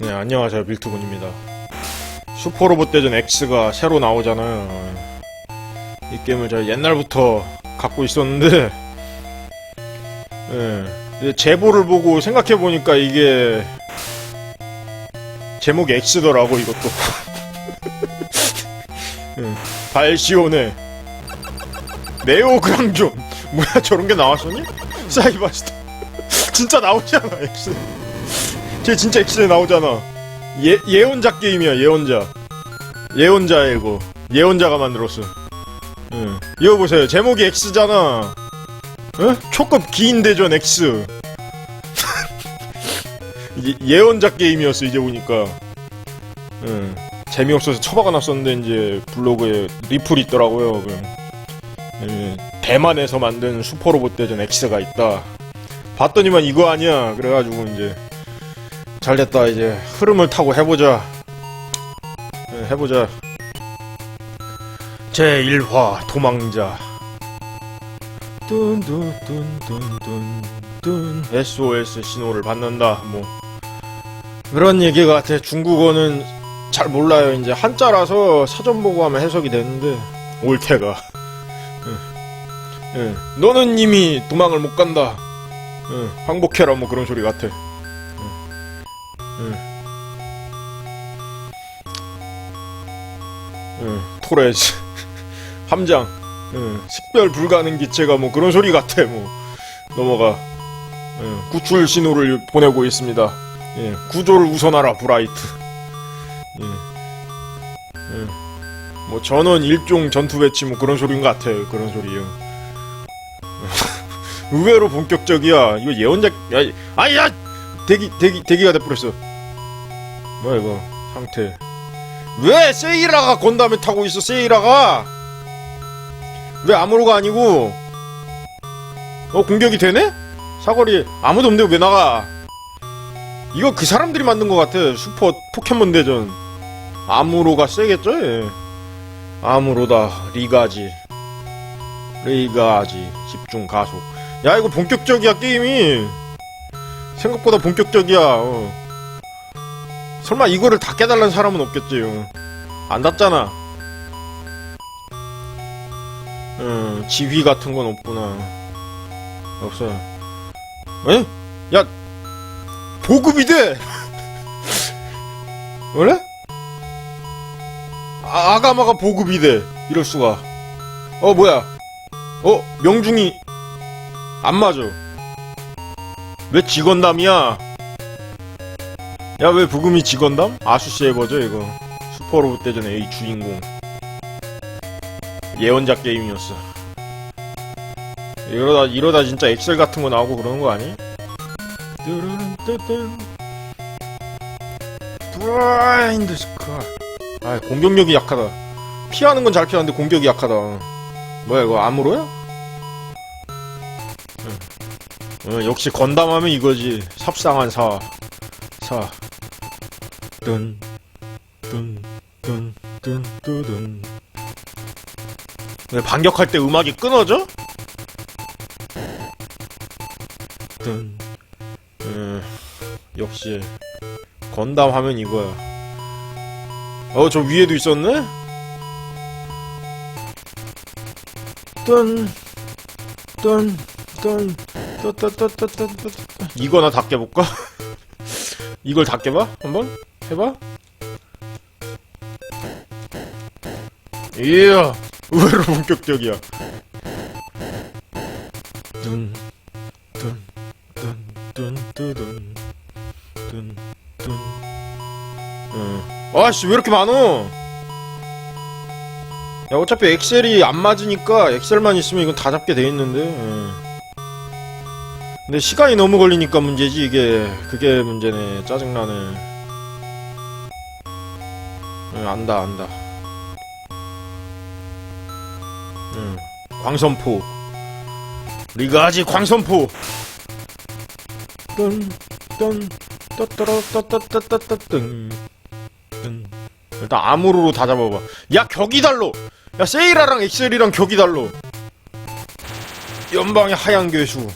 네, 안녕하세요. 밀트군입니다. 슈퍼로봇 대전 X가 새로 나오잖아요. 이 게임을 제가 옛날부터 갖고 있었는데, 예, 이제 제보를 보고 생각해보니까 이게, 제목이 X더라고, 이것도. 예, 발시오네. 네오 그랑존. 뭐야, 저런 게 나왔었니? 사이바스타. 진짜 나오잖아, X. 쟤 진짜 엑스에 나오잖아. 예, 예언자 게임이야, 예언자. 예언자야, 이거. 예언자가 만들었어. 응. 이거 보세요. 제목이 X잖아. 응? 초급 기인 대전 X. 예, 예언자 게임이었어, 이제 보니까. 응. 재미없어서 처박아 놨었는데, 이제 블로그에 리플이 있더라고요. 그, 예, 대만에서 만든 슈퍼로봇 대전 X가 있다. 봤더니만 이거 아니야. 그래가지고, 이제. 잘됐다 이제. 흐름을 타고 해보자. 네, 해보자. 제1화 도망자. 뚠뚠뚠뚠뚠뚠 SOS 신호를 받는다 뭐. 그런 얘기 같아. 중국어는 잘 몰라요. 이제 한자라서 사전 보고 하면 해석이 되는데. 옳테가. 응. 응. 너는 이미 도망을 못 간다. 응. 항복해라 뭐 그런 소리 같아 응. 응, 토레즈. 함장. 응, 식별 불가능 기체가 뭐 그런 소리 같아, 뭐. 넘어가. 응, 구출 신호를 보내고 있습니다. 예, 구조를 우선하라, 브라이트. 예. 예. 뭐, 전원 일종 전투 배치 뭐 그런 소리인 것 같아요. 그런 소리요. 의외로 본격적이야. 이거 예언자, 야, 아이, 야! 대기, 대기, 대기가 돼버렸어. 뭐야 이거? 상태. 왜 세이라가 건담에 타고 있어 세이라가? 왜 아무로가 아니고? 어 공격이 되네? 사거리 아무도 없는데 왜 나가? 이거 그 사람들이 만든 것 같아 슈퍼 포켓몬 대전. 아무로가 세겠죠 예. 아무로다 리가지. 리가지 집중 가속. 야 이거 본격적이야 게임이. 생각보다 본격적이야 어. 설마 이거를 다 깨달는 사람은 없겠지요. 안 닿잖아. 음, 지휘 같은 건 없구나. 없어. 에? 야, 보급이 돼! 그래? 아, 아가마가 보급이 돼. 이럴 수가. 어, 뭐야. 어, 명중이 안 맞아. 왜 직원담이야? 야 왜 부금이 직원담? 아수시 에버죠 이거 슈퍼로봇 대전 A 주인공 예언자 게임이었어 이러다 이러다 진짜 엑셀 같은 거 나오고 그러는 거 아니? 브라인드 스카 아 공격력이 약하다 피하는 건 잘 피하는데 공격이 약하다 뭐야 이거 아무로야? 응. 응, 역시 건담하면 이거지 삽상한 사 사. 뚠, 뚠, 뚠, 뚠, 뚜둔. 왜 반격할 때 음악이 끊어져? 뚠. 음, 역시 건담 하면 이거야. 어, 저 위에도 있었네? 뚠, 뚠, 뚠, 뚜뚜뚜뚜뚜뚜. 이거나 다 깨볼까? 이걸 다 깨봐? 한번? 해봐? 이야! 의외로 본격적이야. 뚠, 뚠, 뚠, 뚠, 뚜둔, 뚠, 뚠. 응. 아씨, 왜 이렇게 많어? 야, 어차피 엑셀이 안 맞으니까 엑셀만 있으면 이건 다 잡게 돼 있는데. 응. 근데 시간이 너무 걸리니까 문제지, 이게. 그게 문제네. 짜증나네. 응, 안다, 안다. 응, 광선포. 리가지 광선포! 뜬, 뜬, 떠떠러 떠떠떠떠떠 뜬. 일단 암으로로 다 잡아봐. 야, 격이 달로! 야, 세이라랑 엑셀이랑 격이 달로! 연방의 하얀 괴수.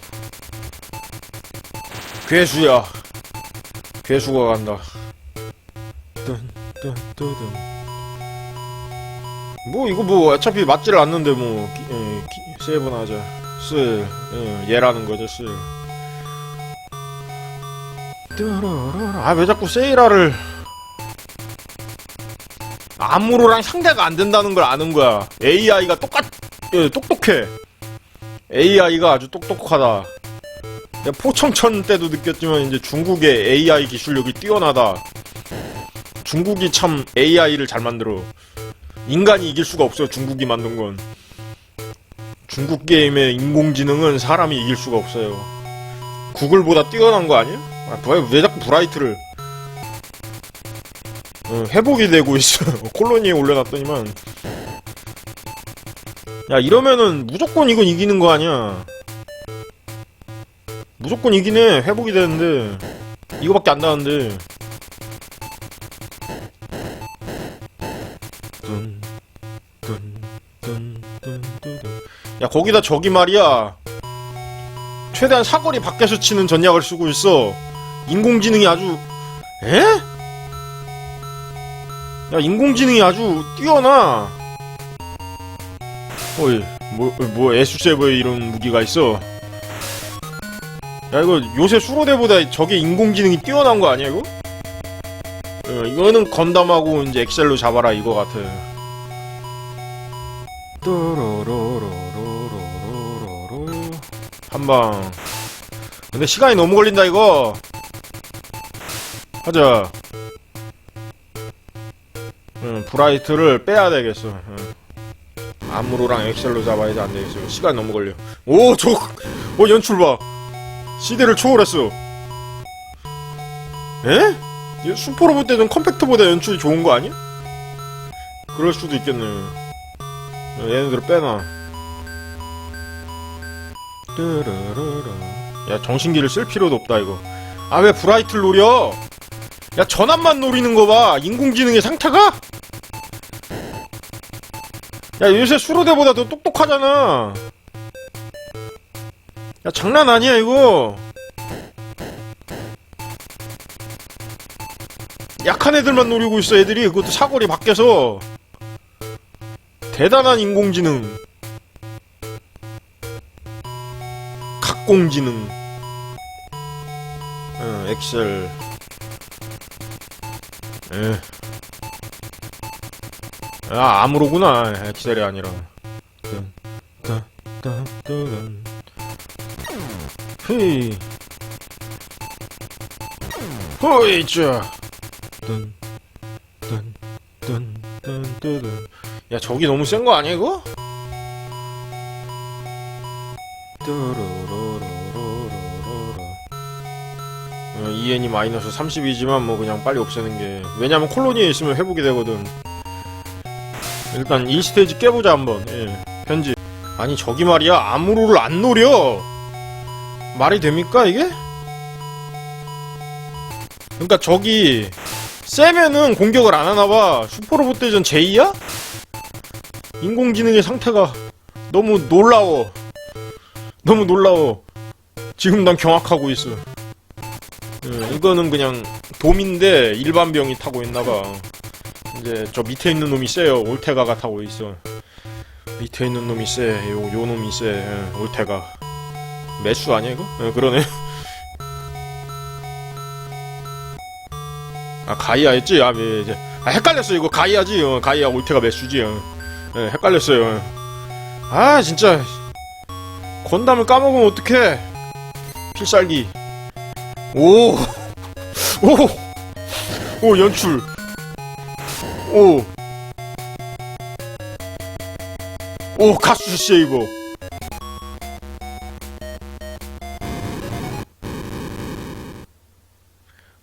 괴수야. 괴수가 간다. 뭐 이거 뭐 어차피 맞지를 않는데 뭐 기, 예, 기, 세븐 하자. 쓸 예, 얘라는 거죠 쓸. 아 왜 자꾸 세이라를. 아무로랑 상대가 안 된다는 걸 아는 거야. AI가 똑같 예, 똑똑해. AI가 아주 똑똑하다. 포청천 때도 느꼈지만 이제 중국의 AI 기술력이 뛰어나다 중국이 참 AI를 잘 만들어. 인간이 이길 수가 없어요 중국이 만든 건. 중국 게임의 인공지능은 사람이 이길 수가 없어요. 구글보다 뛰어난 거 아니야? 아, 왜, 왜 자꾸 브라이트를. 어, 회복이 되고 있어. 콜로니에 올려놨더니만. 야 이러면은 무조건 이건 이기는 거 아니야. 무조건 이기네. 회복이 되는데. 이거밖에 안 나는데 야 거기다 저기 말이야. 최대한 사거리 밖에서 치는 전략을 쓰고 있어. 인공지능이 아주 에? 야 인공지능이 아주 뛰어나. 어이 뭐, 뭐 에수세버에 이런 무기가 있어. 야 이거 요새 수로대보다 저게 인공지능이 뛰어난 거 아니야 이거? 어, 이거는 건담하고 이제 엑셀로 잡아라 이거 같아 또로로로로로로로 한방. 근데 시간이 너무 걸린다 이거. 하자. 응, 브라이트를 빼야 되겠어. 응. 암으로랑 엑셀로 잡아야지 안 되겠어. 시간 너무 걸려. 오저 어, 연출 봐. 시대를 초월했어. 에? 이 슈퍼로봇 때는 컴팩터보다 연출이 좋은 거 아니야? 그럴 수도 있겠네. 어, 얘네들 빼놔. 야 정신기를 쓸 필요도 없다 이거. 아 왜 브라이트를 노려? 야 전압만 노리는 거 봐. 인공지능의 상태가? 야 요새 수로대보다 더 똑똑하잖아. 야 장난 아니야 이거 약한 애들만 노리고 있어 애들이. 그것도 사거리 밖에서. 대단한 인공지능. 각공지능. 어, 엑셀. 에. 아 아무로구나. 엑셀이 아니라. 딴, 딴. 헤이. 호이자 야 저기 너무 센 거 아니야 이거? 어, EN이 마이너스 30이지만 뭐 그냥 빨리 없애는 게. 왜냐면 콜로니에 있으면 회복이 되거든. 일단 1스테이지 깨보자 한번. 예 편집. 아니 저기 말이야. 아무로를 안 노려. 말이 됩니까 이게? 그러니까 저기 세면은 공격을 안 하나봐. 슈퍼로봇 대전 제2야? 인공지능의 상태가 너무 놀라워. 너무 놀라워. 지금 난 경악하고 있어. 예, 이거는 그냥 돔인데 일반 병이 타고 있나봐. 이제 저 밑에 있는 놈이 세요. 올테가가 타고 있어. 밑에 있는 놈이 세 요, 요 놈이 세 예, 올테가. 매수 아니야 이거? 예, 그러네 아 가이아였지? 아 예, 이제. 아 헷갈렸어 이거 가이아지? 어, 가이아 올테가 매수지? 어. 예, 헷갈렸어요. 아 진짜. 건담을 까먹으면 어떡해? 필살기. 오! 오! 오 연출. 오! 오 가스 세이버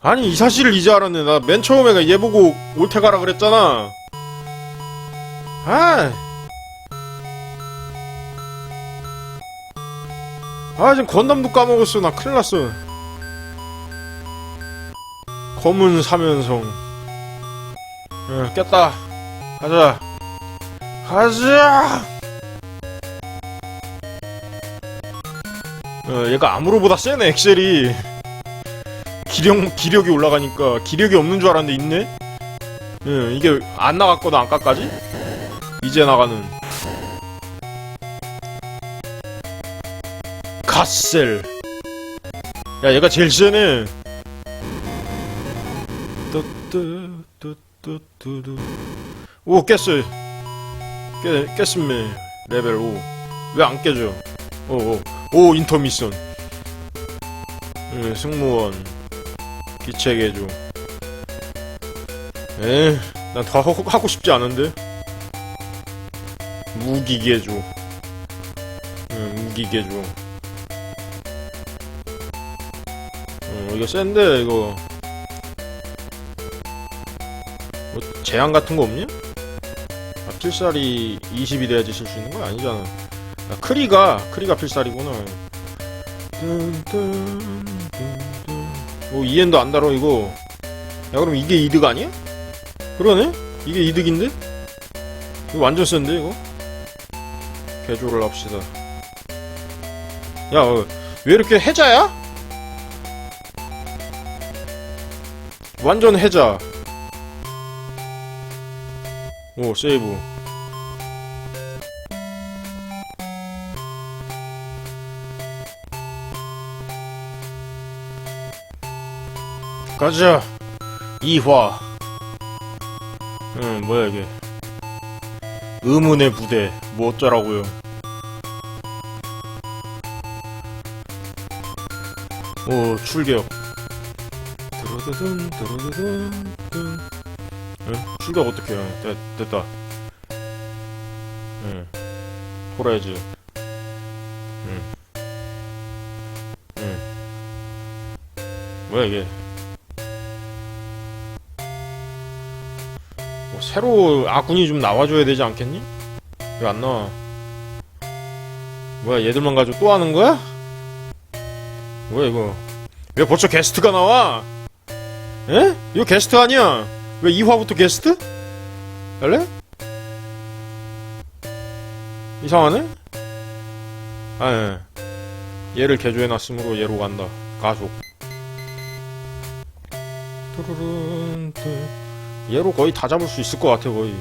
아니 이 사실을 이제 알았네 나 맨 처음에 얘 보고 올테 가라 그랬잖아 아 아, 지금 건담도 까먹었어. 나 큰일 났어. 검은 사면성. 어, 깼다. 가자. 가자! 어, 얘가 아무로보다 세네, 엑셀이. 기력, 기력이 올라가니까. 기력이 없는 줄 알았는데 있네? 응, 이게 안 나갔거든, 아까까지? 이제 나가는. 갓셀. 야, 얘가 제일 세네. 오, 깼어요. 깨, 깼습니다. 레벨 5. 왜 안 깨져? 오, 오, 오, 인터미션. 예, 승무원. 기체개조. 에, 난더 하고 싶지 않은데. 무기개조. 응, 무기개조. 어, 이거 센데, 이거. 뭐, 제한 같은 거 없냐? 아, 필살이 20이 돼야지 쓸 수 있는 거 아니잖아. 아, 크리가, 크리가 필살이구나. 뚠, 뚠, 오, 이엔도 안 달어, 이거. 야, 그럼 이게 이득 아니야? 그러네? 이게 이득인데? 이거 완전 센데, 이거? 개조를 합시다. 야, 어, 왜 이렇게 해자야? 완전 해자. 오, 세이브. 가자. 이화. 응, 뭐야, 이게. 의문의 부대. 뭐 어쩌라고요. 오, 출격. 드르드든, 드르드든, 든. 응? 출격 어떻게 해? 됐, 됐다. 응. 호라이즈. 응. 응. 뭐야, 이게. 새로 아군이 좀 나와줘야 되지 않겠니? 왜 안 나와? 뭐야 얘들만 가지고 또 하는 거야? 뭐야 이거 왜 벌써 게스트가 나와? 에? 이거 게스트 아니야? 왜 2화부터 게스트? 할래? 이상하네? 아 예. 얘를 개조해놨으므로 얘로 간다 뚜 얘로 거의 다 잡을 수 있을 것 같아 거의.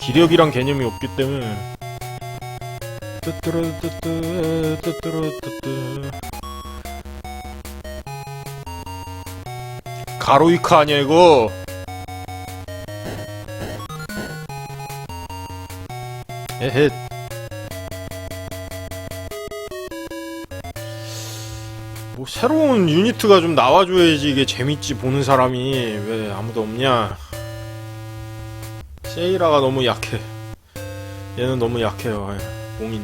기력이란 개념이 없기 때문에. 가로이카 아니야 이거? 에헷 뭐 새로운 유니트가 좀 나와줘야지 이게 재밌지 보는 사람이. 왜 아무도 없냐? 세이라가 너무 약해. 얘는 너무 약해요. 아유, 봉인.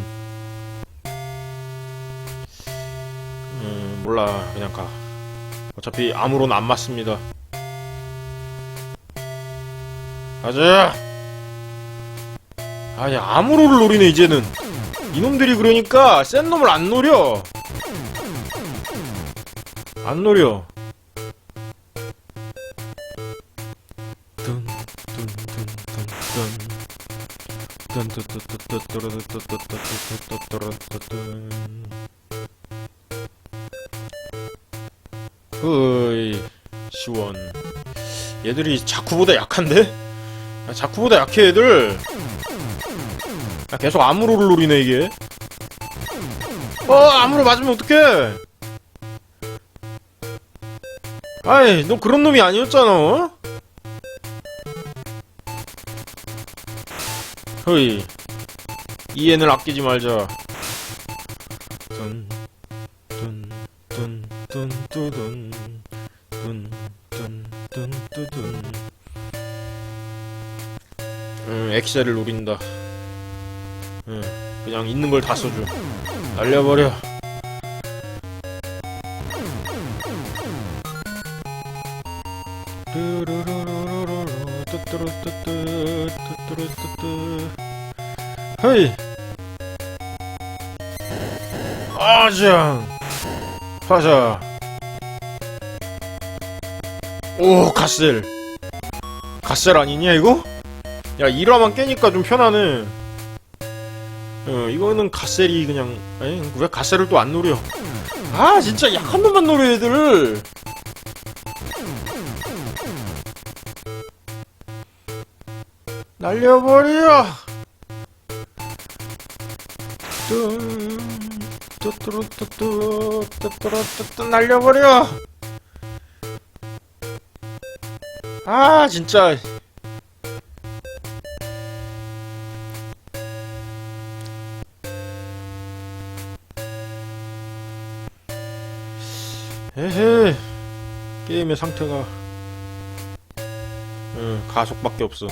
음 몰라. 그냥 가. 어차피 아무런 안 맞습니다. 가자! 아니 아무로를 노리네 이제는. 이놈들이 그러니까 센 놈을 안 노려 안 노려. 흐이 시원. 얘들이 자쿠보다 약한데? 야, 자쿠보다 약해 얘들. 야, 계속 암으로를 노리네 이게. 어 암으로 맞으면 어떡해? 아이, 너 그런 놈이 아니었잖아, 어? 허이, 이 애는 아끼지 말자. 응, 엑셀을 노린다. 응, 그냥 있는 걸 다 써줘. 날려버려. 아장! 하자! 오, 갓셀! 갓셀 아니냐, 이거? 야, 1화만 깨니까 좀 편하네. 어, 이거는 갓셀이 그냥, 에이, 왜 갓셀을 또 안 노려? 아, 진짜 약한 놈만 노려, 애들! 날려버려! 뚜, 뚜뚜루뚜뚜, 뚜뚜루뚜뚜, 날려버려! 아, 진짜. 에헤 게임의 상태가 응, 가속밖에 없어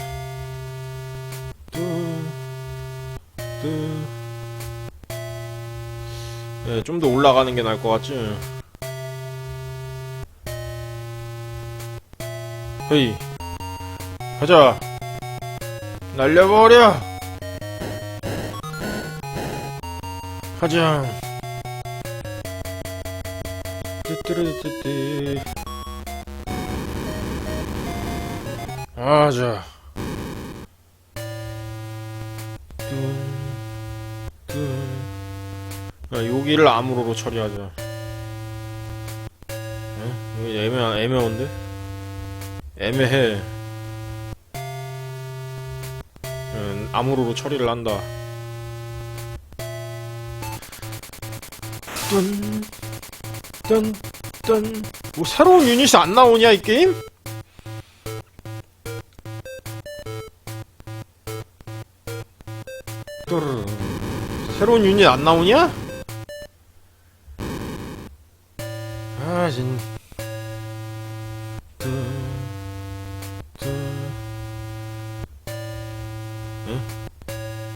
뚜뚜 예, 좀 더 올라가는 게 나을 것 같지? 헤이 가자. 날려버려. 가자. 뚜뚜루뚜뚜 아자 여기를 암으로로 처리하자 에? 여기 애매, 애매한데? 애매해 응, 암으로로 처리를 한다 뚠 딴, 딴. 뭐 새로운 유닛이 안 나오냐 이 게임? 새로운 유닛 안 나오냐? 진. 뚜, 뚜. 응?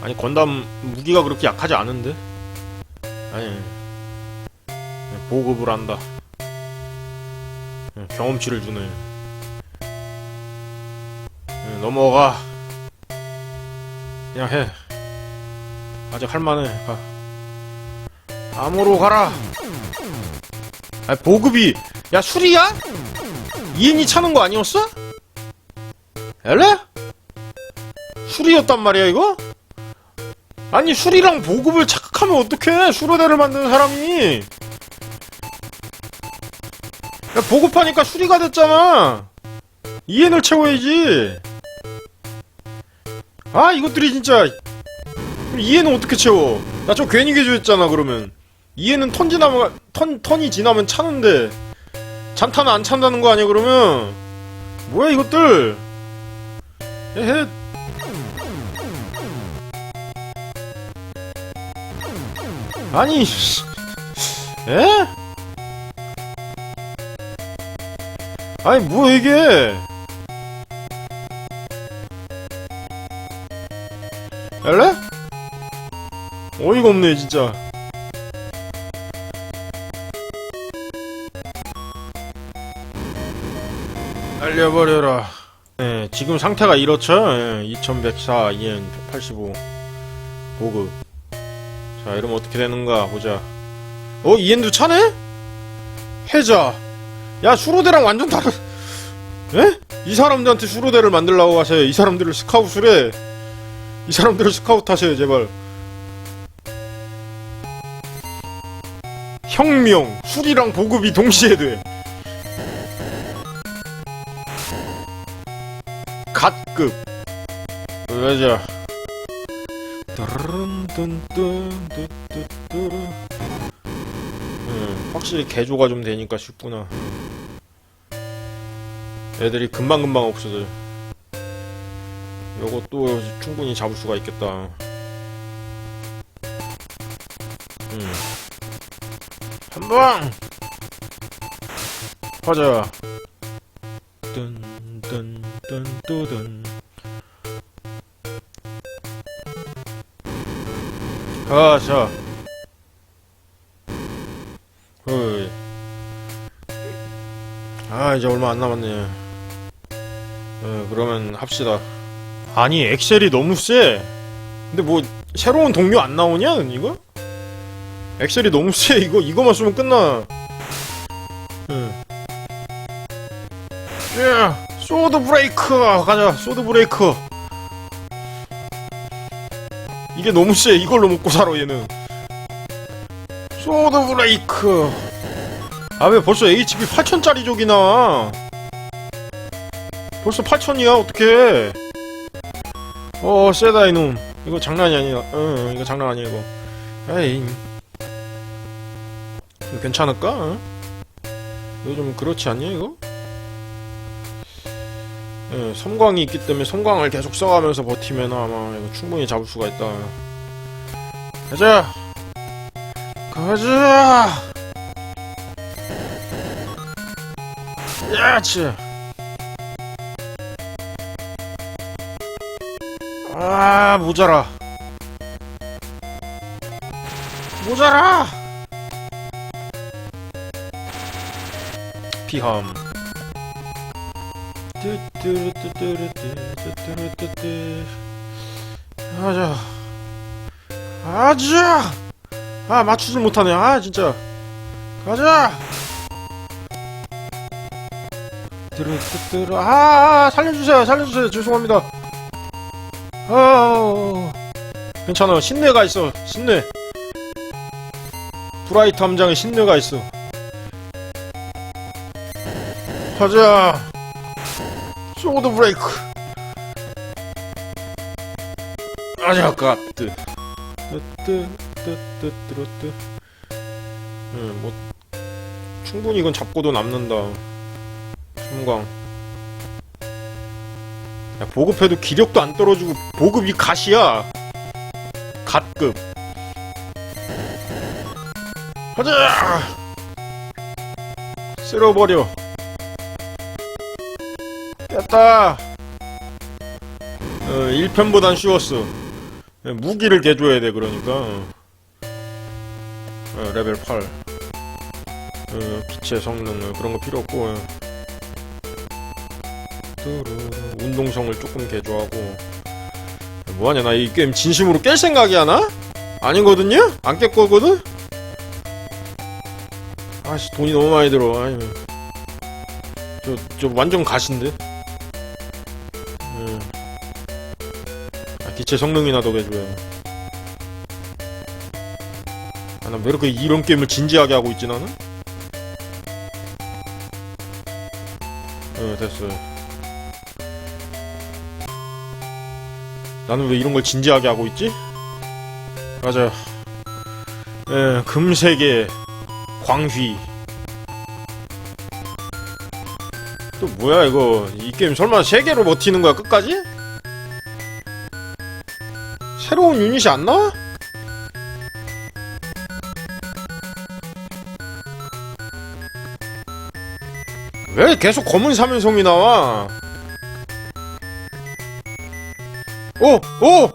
아니 건담 무기가 그렇게 약하지 않은데? 아니. 보급을 한다. 응, 경험치를 주네. 응, 넘어가. 그냥 해. 아직 할만해. 가. 암으로 가라. 아 보급이 야 술이야? 이엔이 차는 거 아니었어? 엘레? 술이었단 말이야 이거? 아니 술이랑 보급을 착각하면 어떡해 수로대를 만드는 사람이 야, 보급하니까 수리가 됐잖아. 이엔을 채워야지. 아, 이것들이 진짜. 이엔은 어떻게 채워? 나 좀 괜히 개조했잖아, 그러면. 이엔은 턴 지나면, 턴, 턴이 지나면 차는데. 잔타는 안 찬다는 거 아니야, 그러면? 뭐야, 이것들? 에헤. 아니, 씨. 에? 아니 뭐 이게 열래? 어이가 없네 진짜 날려버려라. 네, 지금 상태가 이렇죠? 예, 2104 EN 185 보급. 자 이러면 어떻게 되는가 보자. 어 EN도 차네? 해자. 야 슈로데랑 완전 다른 에? 이 사람들한테 슈로데를 만들라고 하세요. 이 사람들을 스카웃을 해 이 사람들을 스카웃 하세요 제발. 혁명 술이랑 보급이 동시에 돼 갓급. 가자 음, 확실히 개조가 좀 되니까 쉽구나. 애들이 금방금방 없어져 요것도 충분히 잡을 수가 있겠다. 음. 한방 가자 뚜든 가자. 어이. 아 이제 얼마 안 남았네. 어, 그러면 합시다. 아니 엑셀이 너무 세. 근데 뭐 새로운 동료 안 나오냐 이거? 엑셀이 너무 세. 이거 이거만 쓰면 끝나. 응. 야 소드 브레이크. 가자 소드 브레이크. 이게 너무 세 이걸로 먹고 살아 얘는. 소드 브레이크. 아 왜 벌써 HP 8000짜리 적이 나와 벌써 8000이야? 어떡해? 어 세다 이놈. 이거 장난이 아니야. 응 이거 장난 아니야 이거. 에이. 이거 괜찮을까? 어? 이거 좀 그렇지 않냐 이거? 예, 섬광이 있기 때문에 섬광을 계속 써가면서 버티면 아마 이거 충분히 잡을 수가 있다. 가자! 가자! 야치! 아, 모자라. 모자라! 피함. 가자. 가자! 아, 맞추질 못하네. 아, 진짜. 가자! 뚜루뚜뚜루. 아, 아, 살려주세요. 살려주세요. 죄송합니다. 아, 괜찮아. 신뢰가 있어. 신뢰. 브라이트 함장에 신뢰가 있어. 가자. 소드 브레이크. 아주 아깝드. 뜨뜨뜨뜨뜨뜨뜨. 응, 뭐 충분히 이건 잡고도 남는다. 섬광. 야, 보급해도 기력도 안 떨어지고 보급이 갓이야. 갓급. 가자. 쓸어버려. 깼다. 어, 1편보단 쉬웠어. 예, 무기를 개줘야 돼, 그러니까. 어, 레벨 8. 어, 빛의 성능, 어, 그런 거 필요 없고. 어. 운동성을 조금 개조하고. 뭐하냐, 나 이 게임 진심으로 깰 생각이 하나? 아니거든요? 안 깰 거거든? 아씨, 돈이 너무 많이 들어. 아이, 저, 저 완전 가신데? 기체 성능이나 더 개줘요. 아, 나왜 이렇게 이런 게임을 진지하게 하고 있지, 나는? 어, 됐어요. 나는 왜 이런 걸 진지하게 하고 있지? 맞아. 예, 금세계, 광휘. 또 뭐야, 이거. 이 게임 설마 세개로 버티는 거야, 끝까지? 새로운 유닛이 안 나와? 왜 계속 검은 사면성이 나와? 오! 오!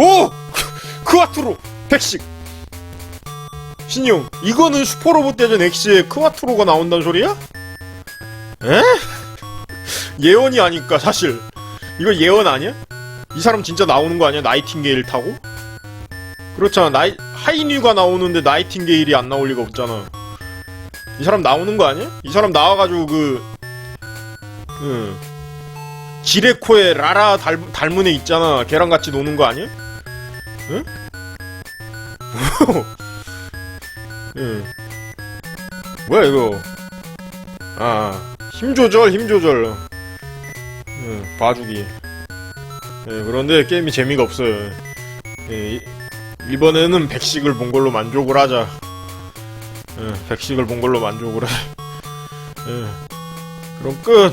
오! 크와트로! 백식! 신용, 이거는 슈퍼로봇 대전 X의 크와트로가 나온다는 소리야? 에? 예언이 아닐까, 사실. 이거 예언 아니야? 이 사람 진짜 나오는 거 아니야? 나이팅게일 타고? 그렇잖아. 나이, 하이뉴가 나오는데 나이팅게일이 안 나올 리가 없잖아. 이 사람 나오는 거 아니야? 이 사람 나와가지고 그, 응. 지레코에 라라 닮, 닮은 애 있잖아. 걔랑 같이 노는 거 아니야? 응? 응. 뭐야, 이거. 아, 힘 조절, 힘 조절. 응, 봐주기. 예, 그런데 게임이 재미가 없어요. 예, 이- 이번에는 백식을 본 걸로 만족을 하자. 예, 백식을 본 걸로 만족을 해. 예, 그럼 끝.